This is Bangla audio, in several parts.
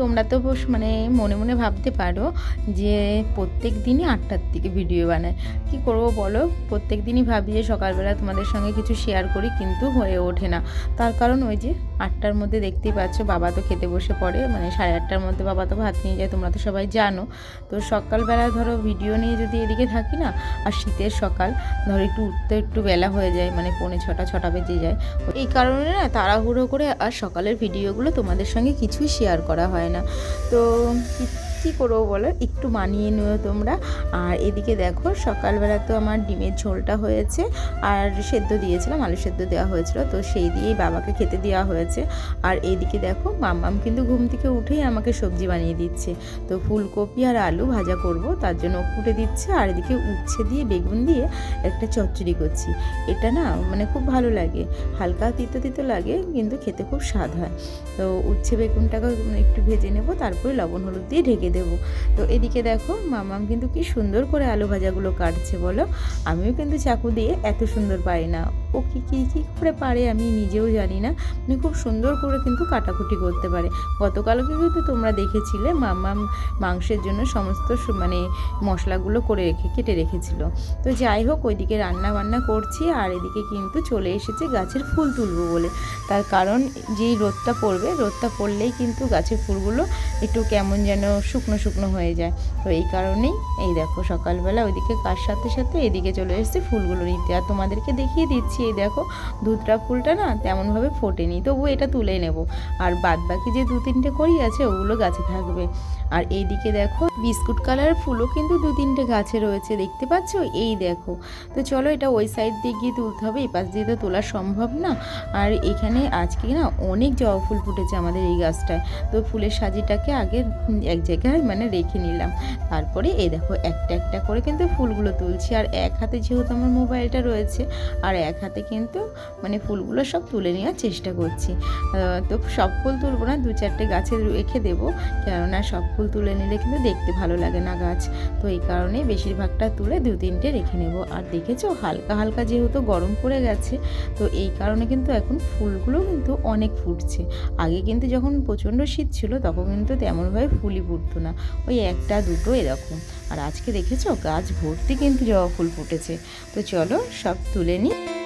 তোমরা তো মানে মনে মনে ভাবতে পারো যে প্রত্যেক দিনই আটটার দিকে ভিডিও বানায়। কি করব বলো? প্রত্যেক দিনই ভাবি যে সকালবেলা তোমাদের সঙ্গে কিছু শেয়ার করি, কিন্তু হয়ে ওঠে না। তার কারণ ওই যে আটটার মধ্যে দেখতেই পাচ্ছ, বাবা তো খেতে বসে পড়ে মানে সাড়ে আটটার মধ্যে বাবা তো ভাত নিয়ে যায়, তোমরা তো সবাই জানো। তো সকালবেলা ধরো ভিডিও নিয়ে যদি এদিকে থাকি না, আর শীতের সকাল, ধরো একটু উঠতে একটু বেলা হয়ে যায় মানে পৌনে ছটা ছটা বেজে যায়। এই কারণে না তাড়াহুড়ো করে আর সকালের ভিডিওগুলো তোমাদের সঙ্গে কিছুই শেয়ার করা হয় না। তো কি- করব বলো? একটু মানিয়ে নিও তোমরা। আর এদিকে দেখো, সকালবেলা তো আমার ডিমের ঝোলটা হয়েছে, আর সেদ্ধ দিয়েছিলাম, আলু সেদ্ধ দেওয়া হয়েছিল, তো সেই দিয়েই বাবাকে খেতে দেওয়া হয়েছে। আর এদিকে দেখো, মাম্মাম কিন্তু ঘুম থেকে উঠেই আমাকে সবজি বানিয়ে দিচ্ছে। তো ফুলকপি আর আলু ভাজা করব, তার জন্য কুটে দিচ্ছে, আর এদিকে উচ্ছে দিয়ে বেগুন দিয়ে একটা চচ্চড়ি করছি। এটা না মানে খুব ভালো লাগে, হালকা তিতো তিতো লাগে, কিন্তু খেতে খুব স্বাদ হয়। তো উচ্ছে বেগুনটাকে একটু ভেজে নেব, তারপরে লবণ হলুদ দিয়ে ঢেকে দেবো। তো এদিকে দেখো, মামাম কিন্তু কি সুন্দর করে আলু ভাজাগুলো কাটছে বলো। আমিও কিন্তু চাকু দিয়ে এত সুন্দর পারি না। ও কি, কী কী করে পারে আমি নিজেও জানি না। মানে খুব সুন্দর করে কিন্তু কাটাকুটি করতে পারে। গতকালকে কিন্তু তোমরা দেখেছিলে, মামাম মাংসের জন্য সমস্ত মানে মশলাগুলো করে রেখে, কেটে রেখেছিল। তো যাই হোক, ওইদিকে রান্না বান্না করছি, আর এদিকে কিন্তু চলে এসেছে গাছের ফুল তুলবো বলে। তার কারণ, যেই রোদটা পড়বে, রোদটা পড়লেই কিন্তু গাছের ফুলগুলো একটু কেমন যেন শুকনো শুকনো হয়ে যায়। তো এই কারণেই এই দেখো সকালবেলা ওইদিকে কার সাথে সাথে এদিকে চলে এসেছে ফুলগুলো নিতে। আর তোমাদেরকে দেখিয়ে দিচ্ছি, এই দেখো দুধটা ফুলটা না তেমনভাবে ফোটেনি। তবু এটা তুলে নেব। আর বাদ বাকি যে দু তিনটে করি আছে, ওগুলো গাছে থাকবে। আর এইদিকে দেখো বিস্কুট কালার ফুলও কিন্তু দু তিনটে গাছে রয়েছে, দেখতে পাচ্ছ? এই দেখো। তো চলো এটা ওই সাইড দিয়ে গিয়ে তুলতে হবে এই পাশ দিয়ে তো তোলা সম্ভব না। আর এখানে আজকে না অনেক জবা ফুল ফুটেছে আমাদের এই গাছটায়। তো ফুলের সাজিটাকে আগে এক জায়গায় মানে রেখে নিলাম। তারপরে এই দেখো, একটা একটা করে কিন্তু ফুলগুলো তুলছি। আর এক হাতে যেহেতু আমার মোবাইলটা রয়েছে, আর এক হাতে কিন্তু মানে ফুলগুলো সব তুলে নেওয়ার চেষ্টা করছি। তো সব ফুল তুলবো না, দু চারটে গাছে রেখে দেবো। কেননা সব ফুল তুলে নিলে কিন্তু দেখতে ভালো লাগে না গাছ। তো এই কারণে বেশিরভাগটা তুলে দু তিনটে রেখে নেব। আর দেখেছ, হালকা হালকা যেহেতু গরম পড়ে গেছে, তো এই কারণে কিন্তু এখন ফুলগুলো কিন্তু অনেক ফুটছে। আগে কিন্তু যখন প্রচণ্ড শীত ছিল, তখন কিন্তু তেমনভাবে ফুলই ফুটতো না, ওই একটা, দুটো এরকম। আর আজকে দেখেছ, গাছ ভর্তি কিন্তু জবা ফুল ফুটেছে। তো চলো, সব তুলে নিই।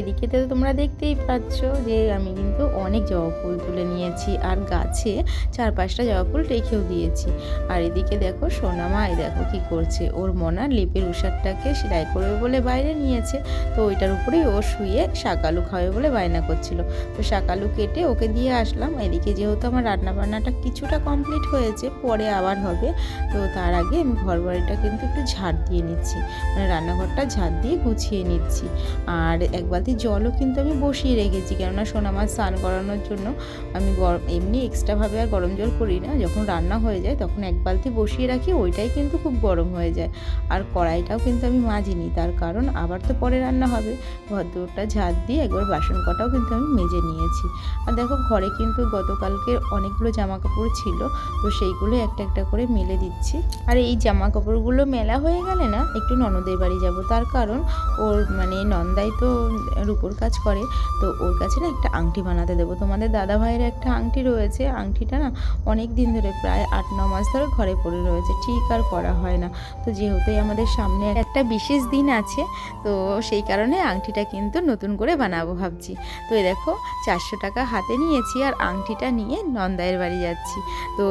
এদিকে তো তোমরা দেখতেই পাচ্ছ যে আমি কিন্তু অনেক জবা ফুল তুলে নিয়েছি আর গাছে চার পাঁচটা জবা ফুল রেখেও দিয়েছি। আর এদিকে দেখো সোনামা এই দেখো কি করছে। ওর মনা লেপের উষারটাকে সেলাই করবে বলে বাইরে নিয়েছে। তো ওইটার উপরেই ও শুয়ে শাকালু খাবে বলে বায়না করছিল। তো শাকালু কেটে ওকে দিয়ে আসলাম। এদিকে যেহেতু আমার রান্না বান্নাটা কিছুটা কমপ্লিট হয়েছে, পরে আবার হবে। তো তার আগে আমি ঘর বাড়িটা কিন্তু একটু ঝাড় দিয়ে নিচ্ছি। মানে রান্নাঘরটা ঝাড় দিয়ে গুছিয়ে নিচ্ছি। আর এক বালতি জলও কিন্তু আমি বসিয়ে রেখেছি। কেননা সোনা মাছ স্নান করানোর জন্য আমি গরম এমনি এক্সট্রাভাবে আর গরম জল করি না। যখন রান্না হয়ে যায় তখন এক বালতি বসিয়ে রাখি, ওইটাই কিন্তু খুব গরম হয়ে যায়। আর কড়াইটাও কিন্তু আমি মাজিনি, তার কারণ আবার তো পরে রান্না হবে। ভদ্রটা ঝাঁট দিয়ে একবার বাসন কটাও কিন্তু আমি মেজে নিয়েছি। আর দেখো ঘরে কিন্তু গতকালকে অনেকগুলো জামা কাপড় ছিল, তো সেইগুলো একটা একটা করে মেলে দিচ্ছি। আর এই জামা কাপড়গুলো মেলা হয়ে গেলে না, একটু ননদের বাড়ি যাব। তার কারণ ওর মানে নন্দাই তো রূপোর কাজ করে, তো ওর কাছে না একটা আংটি বানাতে দেবো। তোমাদের দাদা ভাইয়ের একটা আংটি রয়েছে, আংটিটা না অনেক দিন ধরে প্রায় আট, ন মাস ধরে ঘরে পড়ে রয়েছে, ঠিক আর করা হয় না। তো যেহেতুই আমাদের সামনে একটা বিশেষ দিন আছে, তো সেই কারণে আংটিটা কিন্তু নতুন করে বানাবো ভাবছি। তো এ দেখো, চারশো টাকা হাতে নিয়েছি আর আংটিটা নিয়ে নন্দায়ের বাড়ি যাচ্ছি। তো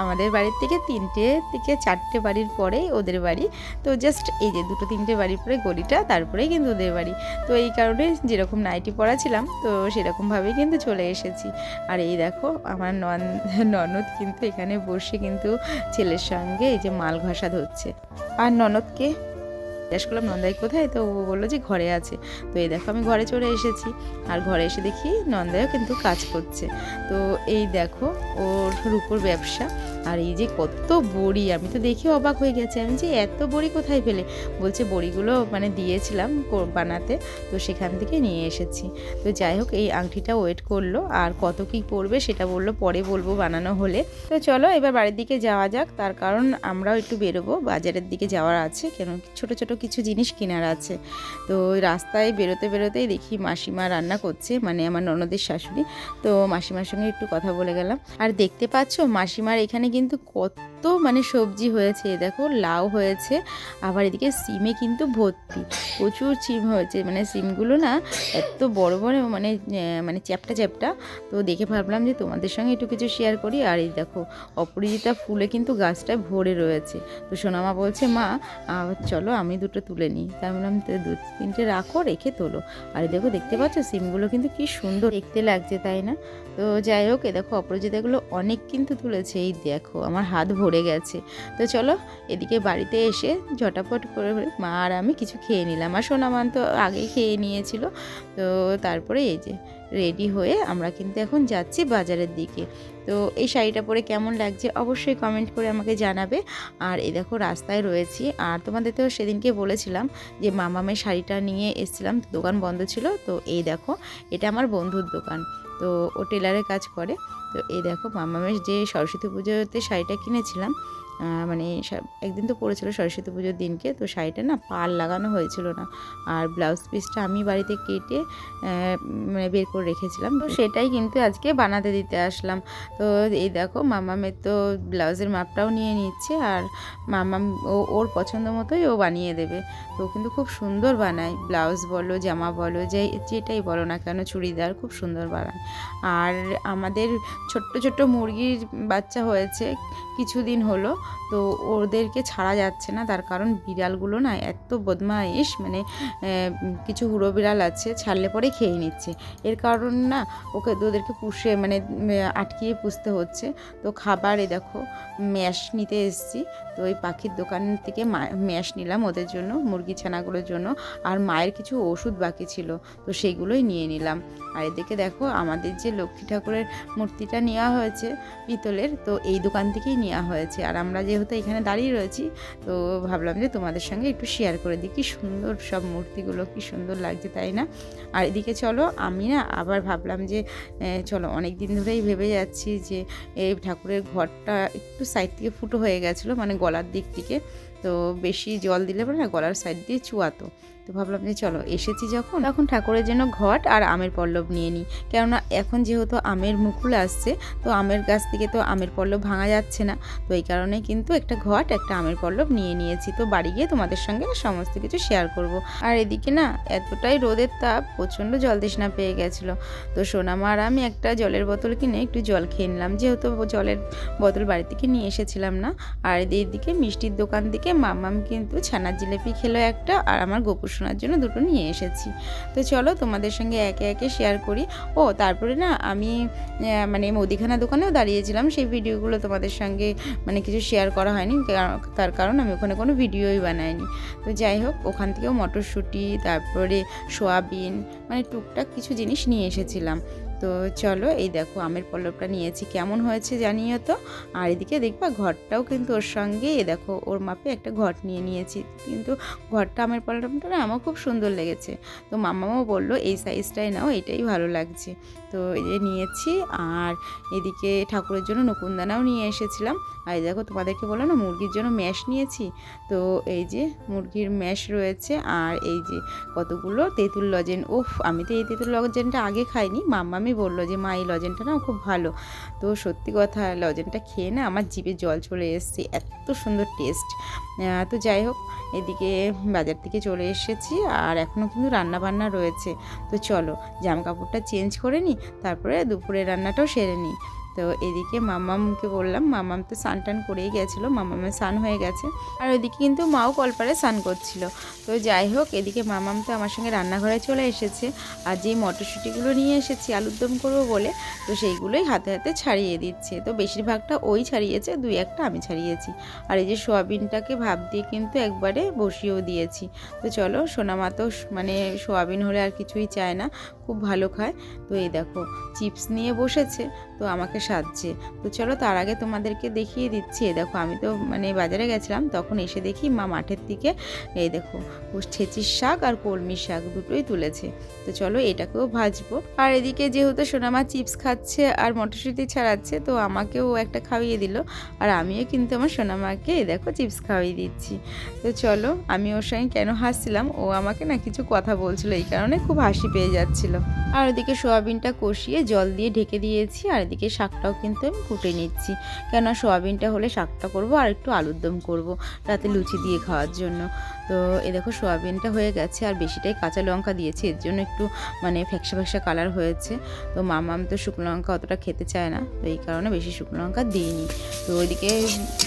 আমাদের বাড়ির থেকে তিনটে থেকে চারটে বাড়ির পরেই ওদের বাড়ি। তো জাস্ট এই যে দুটো তিনটে বাড়ির পরে গলিটা, তারপরেই কিন্তু ওদের বাড়ি। তো এই কারণে যেরকম নাইটি পরা ছিলাম তো সেরকমভাবেই কিন্তু চলে এসেছি। আর এই দেখো, আমার নন, ননদ কিন্তু এখানে বসে কিন্তু ছেলের সঙ্গে এই যে মাল ঘষা ধরছে। আর ননদকে জিজ্ঞেস করলাম, নন্দাই কোথায়? তো ও বলল যে ঘরে আছে। তো এই দেখো, আমি ঘরে চলে এসেছি। আর ঘরে এসে দেখি নন্দাইও কিন্তু কাজ করছে। তো এই দেখো, ওর রূপোর ব্যবসা। আর এই যে কত বড়ি, আমি তো দেখে অবাক হয়ে গেছি। আমি যে এত বড়ি কোথায় পেলে? বলছে বড়িগুলো মানে দিয়েছিলাম বানাতে, তো সেখান থেকে নিয়ে এসেছি। তো যাই হোক, এই আংটিটা ওয়েট করল, আর কত কি পড়বে সেটা বলল, পরে বলব বানানো হলে। তো চলো, এবার বাড়ির দিকে যাওয়া যাক। তার কারণ আমরাও একটু বেরোবো, বাজারের দিকে যাওয়ার আছে, কেন ছোট ছোট কিছু জিনিস কেনার আছে। তো রাস্তায় বেরোতে, বেরোতেই দেখি মাসিমা রান্না করছে মানে আমার ননদের শাশুড়ি। তো মাসিমার সঙ্গে একটু কথা বলে গেলাম। আর দেখতে পাচ্ছ, মাসিমার এখানে কিন্তু কত মানে সবজি হয়েছে দেখো লাউ হয়েছে, আবার এদিকে সিমে কিন্তু ভর্তি। প্রচুর সিম হয়েছে মানে সিমগুলো না এত বড় বড় মানে মানে চ্যাপটা চ্যাপটা। তো দেখে ভাবলাম যে তোমাদের সঙ্গে একটু কিছু শেয়ার করি, আর এই দেখো অপরাজিতা ফুলে কিন্তু গাছটায় ভরে রয়েছে। তো সোনামা বলছে, মা চলো আমি দুটো তুলে নিই। তাই বললাম, "তো, দু, তিনটে রাখো, রেখে তোলো। আর দেখো দেখতে পাচ্ছ সিমগুলো কিন্তু কি সুন্দর দেখতে লাগছে, তাই না? তো যাই হোক এ দেখো অপরাজিতাগুলো অনেক কিন্তু তুলেছে, এই দেখো আমার হাত ভরে গেছে। তো চলো এদিকে বাড়িতে এসে ঝটাপট করে মা আর আমি কিছু খেয়ে নিলাম। আর সোনামান তো আগেই খেয়ে নিয়েছিল। তো তারপরে এই যে রেডি হয়ে আমরা কিন্তু এখন যাচ্ছি বাজারের দিকে। তো এই শাড়িটা পরে কেমন লাগছে অবশ্যই কমেন্ট করে আমাকে জানাবে। আর এই দেখো রাস্তায় রয়েছি। আর তোমাদের তো সেদিনকে বলেছিলাম যে মামামের শাড়িটা নিয়ে এসেছিলাম দোকান বন্ধ ছিল। তো এই দেখো, এটা আমার বন্ধুর দোকান, তো ও টেলারের কাজ করে। তো এই দেখো মামামের যে সরস্বতী পুজোতে শাড়িটা কিনেছিলাম মানে একদিন তো পড়েছিল সরস্বতী পুজোর দিনকে, তো শাড়িটা না পাল লাগানো হয়েছিল না। আর ব্লাউজ পিসটা আমি বাড়িতে কেটে মানে বের করে রেখেছিলাম। তো সেটাই কিন্তু আজকে বানাতে দিতে আসলাম। তো এই দেখো, মামামের তো ব্লাউজের মাপটাও নিয়ে নিচ্ছে আর মামাম ও, ওর পছন্দ মতোই ও বানিয়ে দেবে। তো কিন্তু খুব সুন্দর বানায়। ব্লাউজ বলো, জামা বলো, যে, যেটাই বলো না কেন, চুড়িদার খুব সুন্দর বানায়। আর আমাদের ছোট্ট ছোট্ট মুরগির বাচ্চা হয়েছে কিছুদিন হলো, তো ওদেরকে ছাড়া যাচ্ছে না। তার কারণ বিড়ালগুলো না এত বদমাইশ মানে কিছু হুড়ো বিড়াল আছে, ছাড়লে পরে খেয়ে নিচ্ছে। এর কারণ না, ওকে, ওদেরকে পুষে মানে আটকিয়ে পুষতে হচ্ছে। তো খাবারে দেখো, ম্যাশ নিতে এসেছি। তো ওই পাখির দোকান থেকে ম্যাশ নিলাম ওদের জন্য, মুরগি ছানাগুলোর জন্য। আর মায়ের কিছু ওষুধ বাকি ছিল, তো সেইগুলোই নিয়ে নিলাম। আর এদিকে দেখো, আমাদের যে লক্ষ্মী ঠাকুরের মূর্তিটা নেওয়া হয়েছে পিতলের, তো এই দোকান থেকেই নেওয়া হয়েছে। আর আমরা যেহেতু এখানে দাঁড়িয়ে রয়েছি, তো ভাবলাম যে তোমাদের সঙ্গে একটু শেয়ার করে দিই। কি সুন্দর সব মূর্তিগুলো, কি সুন্দর লাগছে, তাই না? আর এদিকে চলো, আমি না আবার ভাবলাম যে চলো অনেক দিন ধরেই ভেবে যাচ্ছি যে, এই ঠাকুরের ঘরটা একটু সাইড থেকে ফুটো হয়ে গেছিল মানে গলার দিক থেকে। তো বেশি জল দিলে পরে না গলার সাইড দিয়ে চুয়াতো তো ভাবলাম যে চলো, এসেছি যখন, তখন ঠাকুরের জন্য ঘট আর আমের পল্লব নিয়ে নিই। কেননা এখন যেহেতু আমের মুকুল আসছে, তো আমের গাছ থেকে তো আমের পল্লব ভাঙা যাচ্ছে না। তো এই কারণে কিন্তু একটা ঘট, একটা আমের পল্লব নিয়ে নিয়েছি। তো বাড়ি গিয়ে তোমাদের সঙ্গে সমস্ত কিছু শেয়ার করব। আর এদিকে না, এতটাই রোদের তাপ, প্রচণ্ড জল তৃষ্ণা পেয়ে গেছিল। তো সোনামা আর আমি একটা জলের বোতল কিনে একটু জল খেয়ে নিলাম। যেহেতু জলের বোতল বাড়ি থেকে নিয়ে এসেছিলাম না। আর এদিকে মিষ্টির দোকান থেকে মামাম কিন্তু ছানার জিলেপি খেলো একটা, আর আমার গোপুর শোনার জন্য দুটো নিয়ে এসেছি। তো চলো তোমাদের সঙ্গে একে একে শেয়ার করি। ও, তারপরে না আমি মানে মুদিখানা দোকানেও দাঁড়িয়েছিলাম। সেই ভিডিওগুলো তোমাদের সঙ্গে মানে কিছু শেয়ার করা হয়নি। তার কারণ আমি ওখানে কোনো ভিডিওই বানাইনি। তো যাই হোক, ওখান থেকেও মটরশুঁটি, তারপরে সোয়াবিন মানে টুকটাক কিছু জিনিস নিয়ে এসেছিলাম। তো চলো এই দেখো আমের পল্লবটা নিয়েছি। কেমন হয়েছে জানিও তো? আর এদিকে দেখবা ঘরটাও কিন্তু ওর সঙ্গে এ দেখো ওর মাপে একটা ঘট নিয়ে নিয়েছি। কিন্তু ঘরটা আমের পল্লবটা না আমার খুব সুন্দর লেগেছে। তো মামাও বলল, এই সাইজটাই নাও, এটাই ভালো লাগছে। তো এই যে নিয়েছি, আর এদিকে ঠাকুরের জন্য নকুনদানাও নিয়ে এসেছিলাম। আর দেখো তোমাদেরকে বলল না, মুরগির জন্য ম্যাশ নিয়েছি। তো এই যে মুরগির ম্যাশ রয়েছে, আর এই যে কতগুলো তেঁতুল লজেন। ওফ আমি তো এই তেঁতুল লজেনটা আগে খাইনি মাম্মামি বলল যে, মা, এই লজেনটা না খুব ভালো। তো সত্যি কথা, লজেনটা খেয়ে না আমার জিভে জল চলে এসছে, এত সুন্দর টেস্ট। তো যাই হোক, এদিকে বাজার থেকে চলে এসেছি আর এখনও কিন্তু রান্না বান্না রয়েছে। তো চলো জামা কাপড়টা চেঞ্জ করে নিই, তারপরে দুপুরে রান্নাটাও সেরে নিই। তো এদিকে মামামকে বললাম, মামাম তো স্নান টান করেই গেছিল, মামামের স্নান হয়ে গেছে। আর ওইদিকে কিন্তু মাও কলপারে স্নান করছিল। তো যাই হোক, এদিকে মামাম তো আমার সঙ্গে রান্নাঘরে চলে এসেছে। আর যেই মটরশুঁটিগুলো নিয়ে এসেছি আলুর দম করব বলে, তো সেইগুলোই হাতে হাতে ছাড়িয়ে দিচ্ছে। তো বেশিরভাগটা ওই ছাড়িয়েছে, দুই একটা আমি ছাড়িয়েছি। আর এই যে সোয়াবিনটাকে ভাব দিয়ে কিন্তু একবারে বসিয়েও দিয়েছি। তো চলো, সোনামা তো মানে সোয়াবিন হলে আর কিছুই চায় না। খুব ভালো খায়। তো এই দেখো, চিপস নিয়ে বসেছে, তো আমাকে সাজছে। তো চলো তার আগে তোমাদেরকে দেখিয়ে দিচ্ছি। এই দেখো, আমি তো মানে বাজারে গেছিলাম, তখন এসে দেখি মা মাঠের দিকে, এই দেখো, ও ছেঁচির শাক আর কলমির শাক দুটোই তুলেছে। তো চলো এটাকেও ভাজবো। আর এদিকে যেহেতু সোনামা চিপস খাচ্ছে আর মটরশুঁটি ছাড়াচ্ছে, তো আমাকেও একটা খাইয়ে দিল। আর আমিও কিন্তু আমার সোনামাকে, এই দেখো, চিপস খাইয়ে দিচ্ছি। তো চলো, আমি ওর সঙ্গে কেন হাসছিলাম? ও আমাকে না কিছু কথা বলছিল, এই কারণে খুব হাসি পেয়ে যাচ্ছিল। আর ওদিকে সোয়াবিনটা কষিয়ে জল দিয়ে ঢেকে দিয়েছি, আর এদিকে শাকটাও কিন্তু আমি কুটে নিচ্ছি। কেন সোয়াবিনটা হলে শাকটা করব আর একটু আলুর দম করব রাতে লুচি দিয়ে খাওয়ার জন্য। তো এ দেখো সোয়াবিনটা হয়ে গেছে, আর বেশিটাই কাঁচা লঙ্কা দিয়েছি, এর জন্য একটু মানে ফ্যাকসা ফ্যাকসা কালার হয়েছে। তো মামাম তো শুকনো লঙ্কা অতটা খেতে চায় না, তো এই কারণে বেশি শুকনো লঙ্কা দিইনি। তো ওইদিকে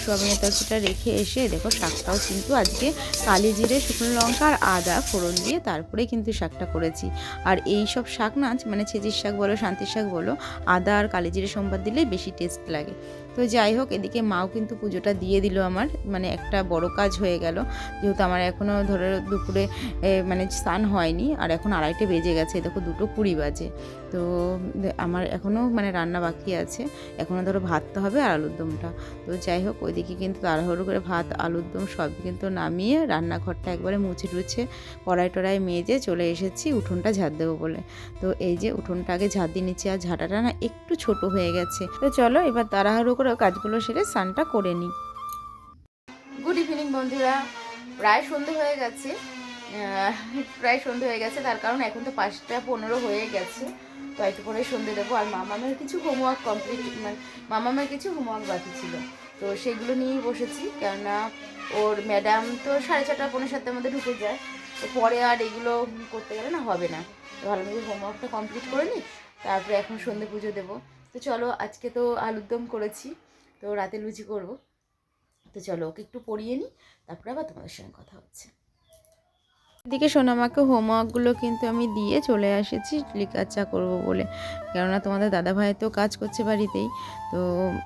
সোয়াবিনের তরকারিটা রেখে এসে দেখো শাকটাও কিন্তু আজকে কালি জিরে শুকনো লঙ্কা আর আদা ফোড়ন দিয়ে তারপরে কিন্তু শাকটা করেছি। আর এই সব শাক নাচ মানে ছেঁচির শাক বলো, শান্তির শাক বলো, আদা আর কালিজিরে সোমবার দিলেই বেশি টেস্ট লাগে। তো যাই হোক, এদিকে মাও কিন্তু পুজোটা দিয়ে দিল আমার মানে একটা বড় কাজ হয়ে গেল। যেহেতু আমার এখনও ধরো দুপুরে মানে স্নান হয়নি, আর এখন আড়াইটে বেজে গেছে, দেখো দুটো কুড়ি বাজে। তো আমার এখনও মানে রান্না বাকি আছে। এখনও ধরো ভাতটা হবে আর আলুর দমটা। তো যাই হোক, ওইদিকে কিন্তু তাড়াহুড়ো করে ভাত, আলুর দম সব কিন্তু নামিয়ে রান্নাঘরটা একবারে মুছে টুছে কড়াই টড়াই মেজে চলে এসেছি উঠোনটা ঝাড় দেবো বলে। তো এই যে উঠোনটা আগে ঝাড় দিয়ে নিচ্ছি আর ঝাঁটাটা না একটু ছোট হয়ে গেছে। তো চলো এবার তাড়াহুড়ো করে কাজগুলো সেরে স্নানটা করে নিই। গুড ইভিনিং বন্ধুরা। প্রায় সন্ধে হয়ে গেছে। প্রায় সন্ধে হয়ে গেছে, তার কারণ এখন তো পাঁচটা পনেরো হয়ে গেছে। তো একটু পরে সন্ধে দেবো। আর মামামের কিছু হোমওয়ার্ক কমপ্লিট মানে মামামের কিছু হোমওয়ার্ক বাকি ছিল। তো সেগুলো নিয়েই বসেছি, কেননা ওর ম্যাডাম তো সাড়ে ছটা পনেরো সাতটার মধ্যে ঢুকে যায়। তো পরে আর এগুলো করতে গেলে না হবে না। তো ভালো মতো হোমওয়ার্কটা কমপ্লিট করে নিই, তারপরে এখন সন্ধে পুজো দেবো। তো চলো, আজকে তো আলুর দম করেছি, তো রাতে লুচি করব। তো চলো, ওকে একটু পড়িয়ে নিই, তারপরে আবার তোমাদের সঙ্গে কথা হচ্ছে। এদিকে আমাকে হোমওয়ার্কগুলো কিন্তু আমি দিয়ে চলে এসেছি লিকার চা করব বলে। কেননা তোমাদের দাদাভাই তো কাজ করছে বাড়িতেই, তো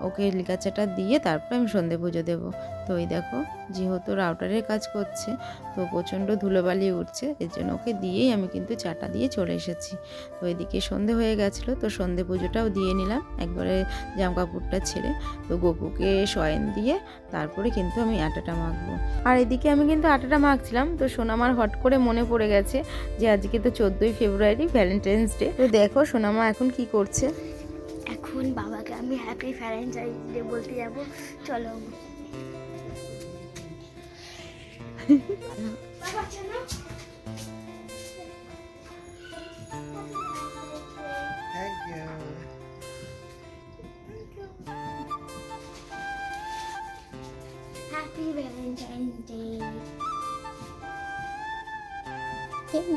ওকে লিকার চাটা দিয়ে তারপরে আমি সন্ধে পুজো দেবো। তো ওই দেখো, যেহেতু রাউটারের কাজ করছে, তো প্রচণ্ড ধুলোবালি উঠছে, এর জন্য ওকে দিয়েই আমি কিন্তু চাটা দিয়ে চলে এসেছি। তো এদিকে সন্ধে হয়ে গেছিল, তো সন্ধে পুজোটাও দিয়ে নিলাম, একবারে জামা কাপড়টা ছেড়ে, তো গপুকে শয়ন দিয়ে তারপরে কিন্তু আমি আটাটা মাখবো। আর এদিকে আমি কিন্তু আটাটা মাখছিলাম, তো সোনামার হট করে মনে পড়ে গেছে যে আজকে তো চোদ্দোই ফেব্রুয়ারি, ভ্যালেন্টাইন্স ডে। তো দেখো, সোনামা এখন কি করছে? এখন বাবাকে আমি হ্যাপি ভ্যালেন্টাইন্স ডে বলতে যাব। চলো।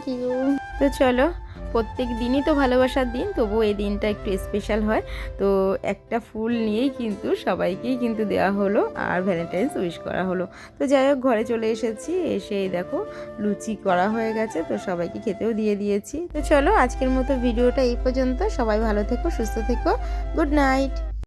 ইউ তো চলো প্রত্যেক দিনই তো ভালোবাসার দিন, তবুও এই দিনটা একটু স্পেশাল হয়। তো একটা ফুল নিয়েই কিন্তু সবাইকেই কিন্তু দেওয়া হলো আর ভ্যালেন্টাইন্স উইশ করা হলো। তো যাই হোক, ঘরে চলে এসেছি, এসে দেখো লুচি করা হয়ে গেছে, তো সবাইকে খেতেও দিয়ে দিয়েছি। তো চলো আজকের মতো ভিডিওটা এই পর্যন্ত। সবাই ভালো থেকো, সুস্থ থেকো। Good night